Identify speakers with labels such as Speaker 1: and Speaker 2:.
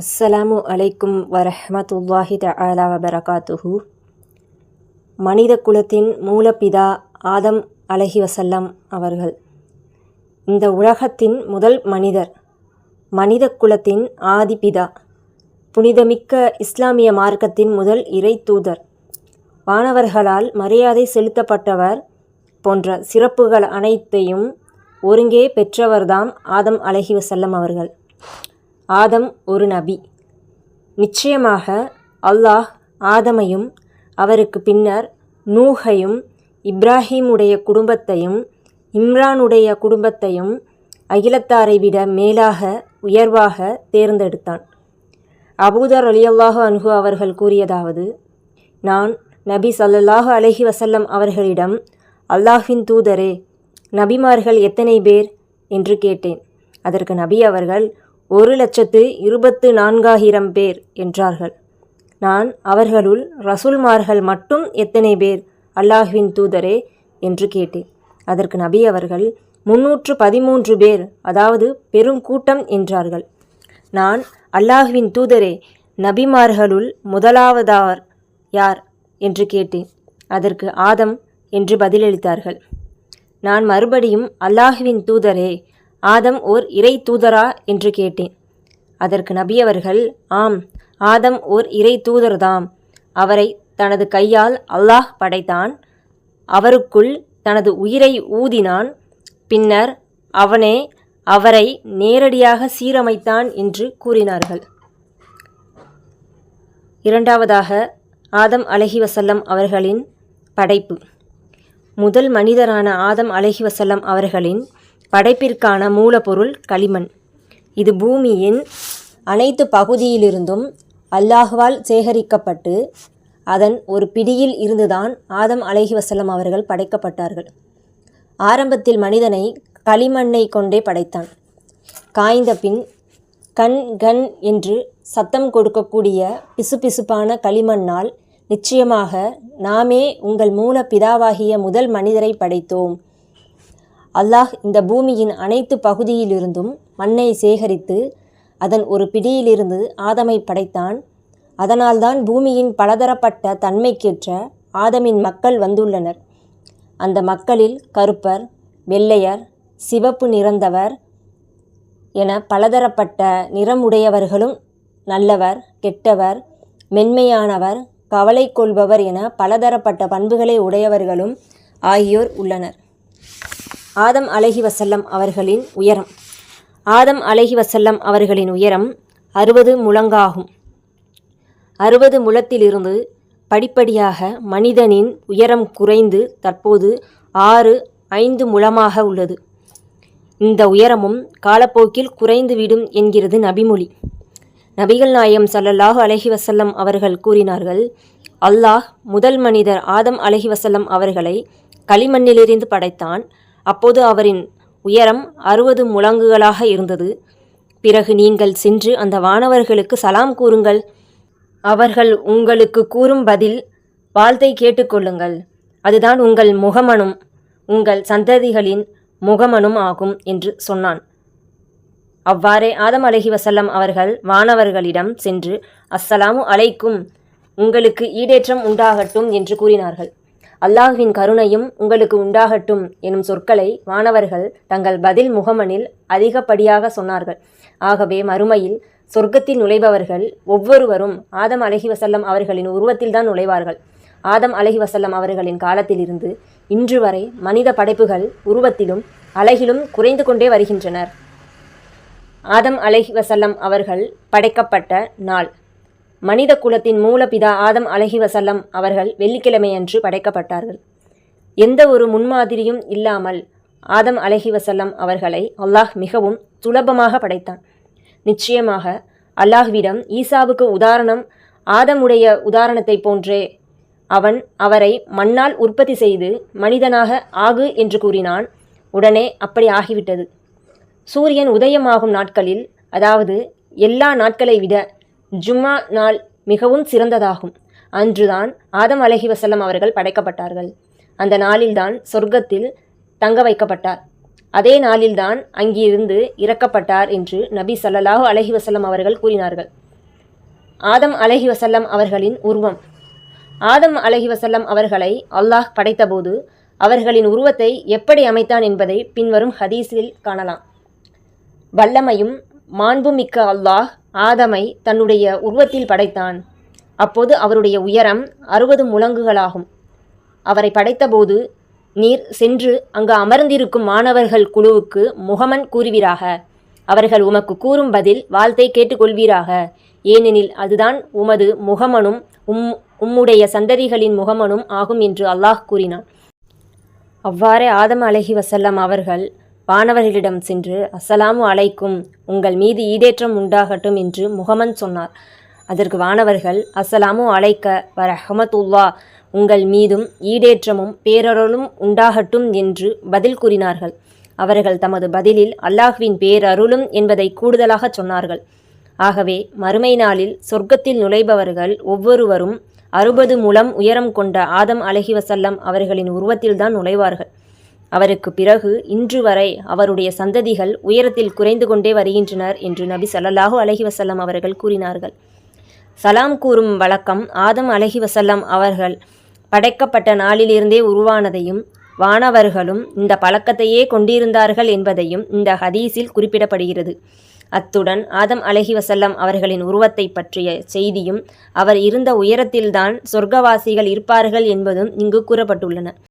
Speaker 1: அஸ்ஸலாமு அலைக்கும் வரஹமத்துல்லாஹி தலா வபரகாத்துஹு. மனித குலத்தின் மூலப்பிதா ஆதம் அலஹி வசல்லம் அவர்கள். இந்த உலகத்தின் முதல் மனிதர் மனித குலத்தின் ஆதிபிதா புனிதமிக்க இஸ்லாமிய மார்க்கத்தின் முதல் இறை தூதர். வானவர்களால் மரியாதை செலுத்தப்பட்டவர் போன்ற சிறப்புகள் அனைத்தையும் ஒருங்கே பெற்றவர்தாம் ஆதம் அலஹி வசல்லம் அவர்கள். ஆதம் ஒரு நபி. நிச்சயமாக அல்லாஹ் ஆதமையும் அவருக்கு பின்னர் நூஹையும் இப்ராஹீமுடைய குடும்பத்தையும் இம்ரானுடைய குடும்பத்தையும் அகிலத்தாரை விட மேலாக உயர்வாக தேர்ந்தெடுத்தான். அபூதர் அலியல்லாஹு அன்ஹு அவர்கள் கூறியதாவது நான் நபி சல்லல்லாஹு அலஹி வசல்லம் அவர்களிடம் அல்லாஹின் தூதரே நபிமார்கள் எத்தனை பேர்? என்று கேட்டேன். அதற்கு நபி அவர்கள் ஒரு லட்சத்து இருபத்து நான்காயிரம் பேர் என்றார்கள். நான் அவர்களுள் ரசூல்மார்கள் மட்டும் எத்தனை பேர் அல்லாஹ்வின் தூதரே என்று கேட்டேன். அதற்கு நபி அவர்கள் முன்னூற்று பதிமூன்று பேர் அதாவது பெருங்கூட்டம் என்றார்கள். நான் அல்லாஹ்வின் தூதரே நபிமார்களுள் முதலாவதார் யார் என்று கேட்டேன். அதற்கு ஆதம் என்று பதிலளித்தார்கள். நான் மறுபடியும் அல்லாஹுவின் தூதரே ஆதம் ஓர் இறை தூதரா என்று கேட்டேன். அதற்கு நபி அவர்கள் ஆம் ஆதம் ஓர் இறை தூதர்தாம். அவரை தனது கையால் அல்லாஹ் படைத்தான். அவருக்குள் தனது உயிரை ஊதினான். பின்னர் அவனே அவரை நேரடியாக சீரமைத்தான் என்று கூறினார்கள். இரண்டாவதாக ஆதம் அலஹி வசல்லம் அவர்களின் படைப்பு. முதல் மனிதரான ஆதம் அலஹி வசல்லம் அவர்களின் படைப்பிற்கான மூலப்பொருள் களிமண். இது பூமியின் அனைத்து பகுதியிலிருந்தும் அல்லாஹ்வால் சேகரிக்கப்பட்டு அதன் ஒரு பிடியில் இருந்துதான் ஆதம் அலஹி அவர்கள் படைக்கப்பட்டார்கள். ஆரம்பத்தில் மனிதனை களிமண்ணை கொண்டே படைத்தான். காய்ந்த பின் கண் கண் என்று சத்தம் கொடுக்கக்கூடிய பிசுபிசுப்பான களிமண்ணால் நிச்சயமாக நாமே உங்கள் மூல பிதாவாகிய முதல் மனிதரை படைத்தோம். அல்லாஹ் இந்த பூமியின் அனைத்து பகுதியிலிருந்தும் மண்ணை சேகரித்து அதன் ஒரு பிடியிலிருந்து ஆதமை படைத்தான். அதனால்தான் பூமியின் பலதரப்பட்ட தன்மைக்கேற்ற ஆதமின் மக்கள் வந்துள்ளனர். அந்த மக்களில் கருப்பர் வெள்ளையர் சிவப்பு நிறந்தவர் என பலதரப்பட்ட நிறமுடையவர்களும் நல்லவர் கெட்டவர் மென்மையானவர் கவலை கொள்பவர் என பலதரப்பட்ட பண்புகளை உடையவர்களும் ஆகியோர் உள்ளனர். ஆதம் அலஹி வசல்லம் அவர்களின் உயரம். ஆதம் அலஹி வசல்லம் அவர்களின் உயரம் அறுபது முழங்காகும். அறுபது முழத்திலிருந்து படிப்படியாக மனிதனின் உயரம் குறைந்து தற்போது ஆறு ஐந்து முழமாக உள்ளது. இந்த உயரமும் காலப்போக்கில் குறைந்துவிடும் என்கிறது நபிமொழி. நபிகள் நாயம் சல்லல்லாஹு அலஹி வசல்லம் அவர்கள் கூறினார்கள் அல்லாஹ் முதல் மனிதர் ஆதம் அலஹி வசல்லம் அவர்களை களிமண்ணிலிருந்து படைத்தான். அப்போது அவரின் உயரம் அறுபது முழங்குகளாக இருந்தது. பிறகு நீங்கள் சென்று அந்த வானவர்களுக்கு சலாம் கூறுங்கள். அவர்கள் உங்களுக்கு கூறும் பதில் வாழ்த்தை கேட்டுக்கொள்ளுங்கள் அதுதான் உங்கள் முகமனும் உங்கள் சந்ததிகளின் முகமனும் ஆகும் என்று சொன்னான். அவ்வாறே ஆதம் அலஹி வசல்லம் அவர்கள் வானவர்களிடம் சென்று அஸ்ஸலாமு அலைக்கும் உங்களுக்கு ஈடேற்றம் உண்டாகட்டும் என்று கூறினார்கள். அல்லாஹுவின் கருணையும் உங்களுக்கு உண்டாகட்டும் எனும் சொற்களை வானவர்கள் தங்கள் பதில் முகமனில் அதிகப்படியாக சொன்னார்கள். ஆகவே மறுமையில் சொர்க்கத்தில் நுழைபவர்கள் ஒவ்வொருவரும் ஆதம் அலஹி வசல்லம் அவர்களின் உருவத்தில்தான் நுழைவார்கள். ஆதம் அலஹி வசல்லம் அவர்களின் காலத்திலிருந்து இன்று வரை மனித படைப்புகள் உருவத்திலும் அழகிலும் குறைந்து கொண்டே வருகின்றனர். ஆதம் அலஹி வசல்லம் அவர்கள் படைக்கப்பட்ட நாள். மனித குலத்தின் மூலபிதா ஆதம் அலஹி வசல்லம் அவர்கள் வெள்ளிக்கிழமையன்று படைக்கப்பட்டார்கள். எந்த ஒரு முன்மாதிரியும் இல்லாமல் ஆதம் அலஹி வசல்லம் அவர்களை அல்லாஹ் மிகவும் சுலபமாக படைத்தான். நிச்சயமாக அல்லாஹ்விடம் ஈசாவுக்கு உதாரணம் ஆதமுடைய உதாரணத்தை போன்றே அவன் அவரை மண்ணால் உற்பத்தி செய்து மனிதனாக ஆகு என்று கூறினான். உடனே அப்படி ஆகிவிட்டது. சூரியன் உதயமாகும் நாட்களில் அதாவது எல்லா நாட்களை விட ஜும்மா நாள் மிகவும் சிறந்ததாகும். அன்றுதான் ஆதம் அலஹி வசல்லம் அவர்கள் படைக்கப்பட்டார்கள். அந்த நாளில்தான் சொர்க்கத்தில் தங்க வைக்கப்பட்டார். அதே நாளில்தான் அங்கிருந்து இறக்கப்பட்டார் என்று நபி ஸல்லல்லாஹு அலஹி வசல்லம் அவர்கள் கூறினார்கள். ஆதம் அலஹி வசல்லம் அவர்களின் உருவம். ஆதம் அலஹி வசல்லம் அவர்களை அல்லாஹ் படைத்தபோது அவர்களின் உருவத்தை எப்படி அமைத்தான் என்பதை பின்வரும் ஹதீஸில் காணலாம். வல்லமையும் மாண்புமிக்க அல்லாஹ் ஆதமை தன்னுடைய உருவத்தில் படைத்தான். அப்போது அவருடைய உயரம் அறுபது முழங்குகளாகும். அவரை படைத்தபோது நீர் சென்று அங்கு அமர்ந்திருக்கும் மாணவர்கள் குழுவுக்கு முகமன் கூறுவீராக. அவர்கள் உமக்கு கூறும் பதில் வாழ்த்தை கேட்டுக்கொள்வீராக. ஏனெனில் அதுதான் உமது முகமனும் உம் உம்முடைய சந்ததிகளின் முகமனும் ஆகும் என்று அல்லாஹ் கூறினான். அவ்வாறே ஆதம் அலஹி வசல்லம் அவர்கள் வானவர்களிடம் சென்று அஸ்ஸலாமு அலைக்கும் உங்கள் மீது ஈடேற்றம் உண்டாகட்டும் என்று முகமன் சொன்னார். அதற்கு வானவர்கள் அஸ்ஸலாமு அலைக்க வரஹமத்துல்லா உங்கள் மீதும் ஈடேற்றமும் பேரருளும் உண்டாகட்டும் என்று பதில் கூறினார்கள். அவர்கள் தமது பதிலில் அல்லாஹ்வின் பேரருளும் என்பதை கூடுதலாக சொன்னார்கள். ஆகவே மறுமை நாளில் சொர்க்கத்தில் நுழைபவர்கள் ஒவ்வொருவரும் அறுபது முழம் உயரம் கொண்ட ஆதம் அலஹி வசல்லம் அவர்களின் உருவத்தில்தான் நுழைவார்கள். அவருக்கு பிறகு இன்று வரை அவருடைய சந்ததிகள் உயரத்தில் குறைந்து கொண்டே வருகின்றனர் என்று நபி ஸல்லல்லாஹு அலஹி வசல்லம் அவர்கள் கூறினார்கள். சலாம் கூறும் வழக்கம் ஆதம் அலஹி வசல்லம் அவர்கள் படைக்கப்பட்ட நாளிலிருந்தே உருவானதையும் வானவர்களும் இந்த பழக்கத்தையே கொண்டிருந்தார்கள் என்பதையும் இந்த ஹதீஸில் குறிப்பிடப்படுகிறது. அத்துடன் ஆதம் அலஹி வசல்லம் அவர்களின் உருவத்தை பற்றிய செய்தியும் அவர் இருந்த உயரத்தில்தான் சொர்க்கவாசிகள் இருப்பார்கள் என்பதும் இங்கு கூறப்பட்டுள்ளன.